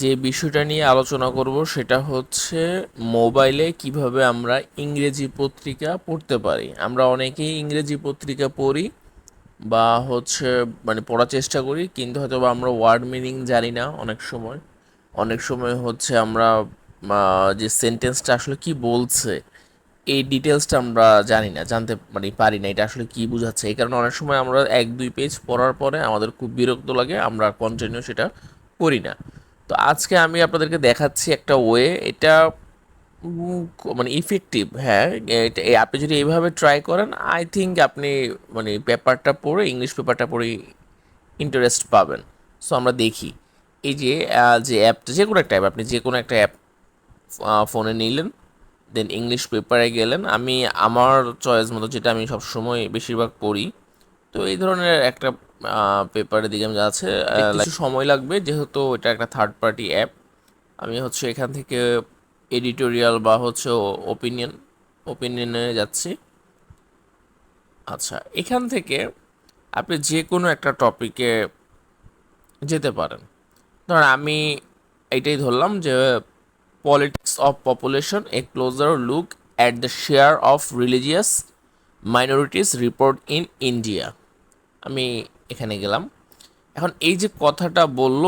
যে বিষয়টা নিয়ে আলোচনা করব সেটা হচ্ছে মোবাইলে কীভাবে আমরা ইংরেজি পত্রিকা পড়তে পারি। আমরা অনেকেই ইংরেজি পত্রিকা পড়ি বা হচ্ছে মানে পড়ার চেষ্টা করি, কিন্তু হয়তো বা আমরা ওয়ার্ড মিনিং জানি না অনেক সময়। অনেক সময় হচ্ছে আমরা যে সেন্টেন্সটা আসলে কি বলছে, এই ডিটেলসটা আমরা জানি না, জানতে মানে পারি না, এটা আসলে কি বোঝাচ্ছে। এই কারণে অনেক সময় আমরা এক দুই পেজ পড়ার পরে আমাদের খুব বিরক্ত লাগে, আমরা কন্টিনিউ সেটা করি না। তো আজকে আমি আপনাদেরকে দেখাচ্ছি একটা ওয়ে, এটা মানে ইফেক্টিভ হ্যাঁ এটা আপনি যদি এইভাবে ট্রাই করেন আই থিঙ্ক আপনি মানে পেপারটা পড়ে ইংলিশ পেপারটা পড়ে ইন্টারেস্ট পাবেন। সো আমরা দেখি। এই যে যে অ্যাপটা যে কোনো একটা অ্যাপ আপনি যে কোনো একটা অ্যাপ ফোনে নিলেন দেন ইংলিশ পেপারে গেলেন। আমি, আমার চয়েস মতো যেটা আমি সবসময় বেশিরভাগ পড়ি, তো এই ধরনের একটা পেপারের দিকে আমি যাচ্ছে কিছু সময় লাগবে যেহেতু এটা একটা থার্ড পার্টি অ্যাপ আমি হচ্ছে এখান থেকে এডিটোরিয়াল বা হচ্ছে ওপিনিয়ন ওপিনিয়নে যাচ্ছি। আচ্ছা এখান থেকে আপনি যে কোনো একটা টপিকে যেতে পারেন। ধরেন আমি এটাই ধরলাম যে politics of population a closer look at the share of religious minorities report in India আমি এখানে গেলাম। এখন এই যে কথাটা বলল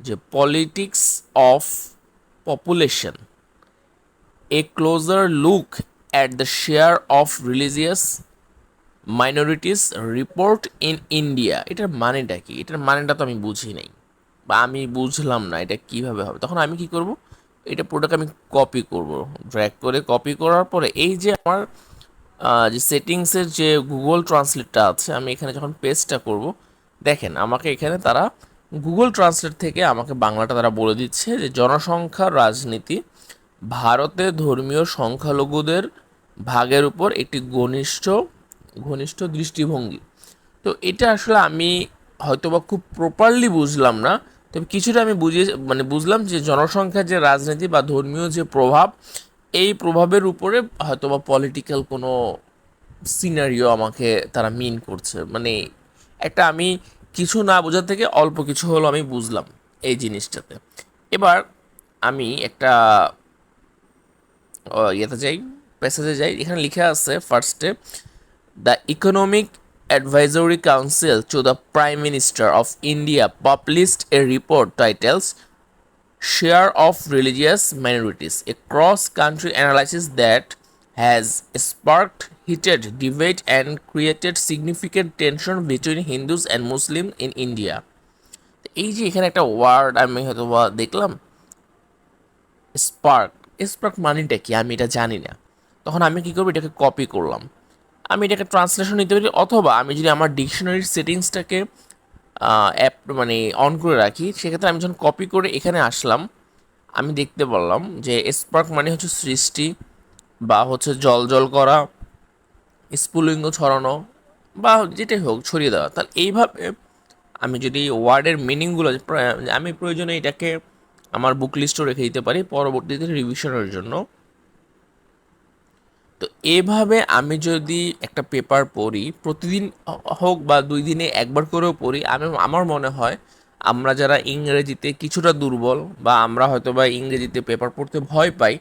যে politics of population a closer look at the share of religious minorities report in India এটার মানেটা কি? এটার মানেটা তো আমি বুঝি নাই, বা আমি বুঝলাম না এটা কীভাবে হবে। তখন আমি কি করব? এটা পুরোটাকে আমি কপি করব। ড্র্যাগ করে কপি করার পরে এই যে আমার যে সেটিংসের যে গুগল ট্রান্সলেটটা আছে, আমি এখানে যখন পেস্টটা করব, দেখেন, আমাকে এখানে তারা গুগল ট্রান্সলেট থেকে আমাকে বাংলাটা তারা বলে দিচ্ছে যে জনসংখ্যার রাজনীতি ভারতে ধর্মীয় সংখ্যালঘুদের ভাগের উপর একটি ঘনিষ্ঠ ঘনিষ্ঠ দৃষ্টিভঙ্গি। তো এটা আসলে আমি হয়তোবা খুব প্রপারলি বুঝলাম না, তবে কিছুটা আমি বুঝিয়ে মানে বুঝলাম যে জনসংখ্যার যে রাজনীতি বা ধর্মীয় যে প্রভাব এই প্রভাবের উপরে হয়তোবা পলিটিক্যাল কোনো সিনারিও আমাকে তারা মিন করছে। মানে একটা আমি কিছু না বোঝার থেকে অল্প কিছু হলো আমি বুঝলাম এই জিনিসটাতে। এবার আমি একটা ইয়েতে যাই প্যাসেজে যাই, এখানে লিখে আছে ফার্স্টে the economic advisory council to the prime minister of India published a report titles share of religious minorities, a cross country analysis that has sparked heated debate and created significant tension between Hindus and Muslims in India. এই যে এখানে একটা word আমি হয়তো দেখলাম spark spark মানিটা কি আমি এটা জানি না তখন আমি কি করব এটাকে কপি করলাম আমি এটাকে ট্রান্সলেশন নিতে পারি অথবা আমি যদি আমার ডিকশনারির সেটিংসটাকে অ্যাপ মানে অন করে রাখি। সেক্ষেত্রে আমি যখন কপি করে এখানে আসলাম, আমি দেখতে পারলাম যে স্পার্ক মানে হচ্ছে সৃষ্টি বা হচ্ছে জল জল করা, স্ফুলিঙ্গ ছড়ানো বা যেটাই হোক ছড়িয়ে দেওয়া। তাহলে এইভাবে আমি যদি ওয়ার্ডের মিনিংগুলো আমি প্রয়োজনে এটাকে আমার বুক লিস্টও রেখে দিতে পারি পরবর্তীতে রিভিশনের জন্য। এভাবে আমি যদি একটা পেপার পড়ি, প্রতিদিন হোক বা দুই দিনে একবার করেও পড়ি, আমি, আমার মনে হয় আমরা যারা ইংরেজিতে কিছুটা দুর্বল বা আমরা হয়তো বা ইংরেজিতে পেপার পড়তে ভয় পাই,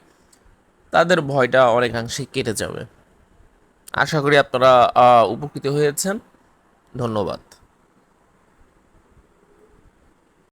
তাদের ভয়টা অনেকাংশে কেটে যাবে। আশা করি আপনারা উপকৃত হয়েছেন। ধন্যবাদ।